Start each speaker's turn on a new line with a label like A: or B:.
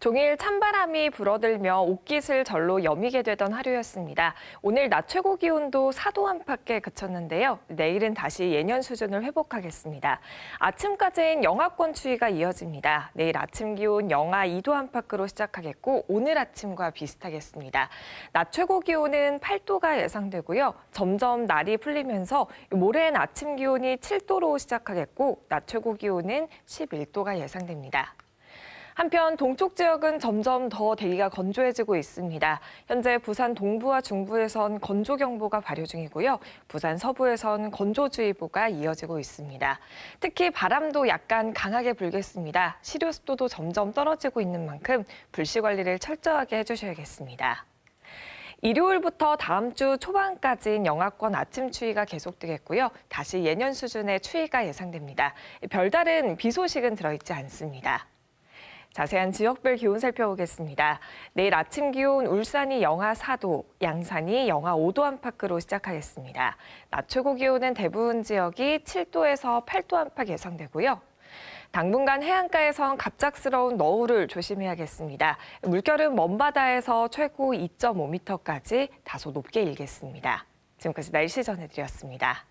A: 종일 찬바람이 불어들며 옷깃을 절로 여미게 되던 하루였습니다. 오늘 낮 최고 기온도 4도 안팎에 그쳤는데요. 내일은 다시 예년 수준을 회복하겠습니다. 아침까지는 영하권 추위가 이어집니다. 내일 아침 기온 영하 2도 안팎으로 시작하겠고 오늘 아침과 비슷하겠습니다. 낮 최고 기온은 8도가 예상되고요. 점점 날이 풀리면서 모레는 아침 기온이 7도로 시작하겠고 낮 최고 기온은 11도가 예상됩니다. 한편 동쪽 지역은 점점 더 대기가 건조해지고 있습니다. 현재 부산 동부와 중부에선 건조 경보가 발효 중이고요. 부산 서부에선 건조주의보가 이어지고 있습니다. 특히 바람도 약간 강하게 불겠습니다. 시료 습도도 점점 떨어지고 있는 만큼 불씨 관리를 철저하게 해주셔야겠습니다. 일요일부터 다음 주 초반까지는 영하권 아침 추위가 계속되겠고요. 다시 예년 수준의 추위가 예상됩니다. 별다른 비 소식은 들어있지 않습니다. 자세한 지역별 기온 살펴보겠습니다. 내일 아침 기온 울산이 영하 4도, 양산이 영하 5도 안팎으로 시작하겠습니다. 낮 최고 기온은 대부분 지역이 7도에서 8도 안팎 예상되고요. 당분간 해안가에선 갑작스러운 너울을 조심해야겠습니다. 물결은 먼바다에서 최고 2.5m까지 다소 높게 일겠습니다. 지금까지 날씨 전해드렸습니다.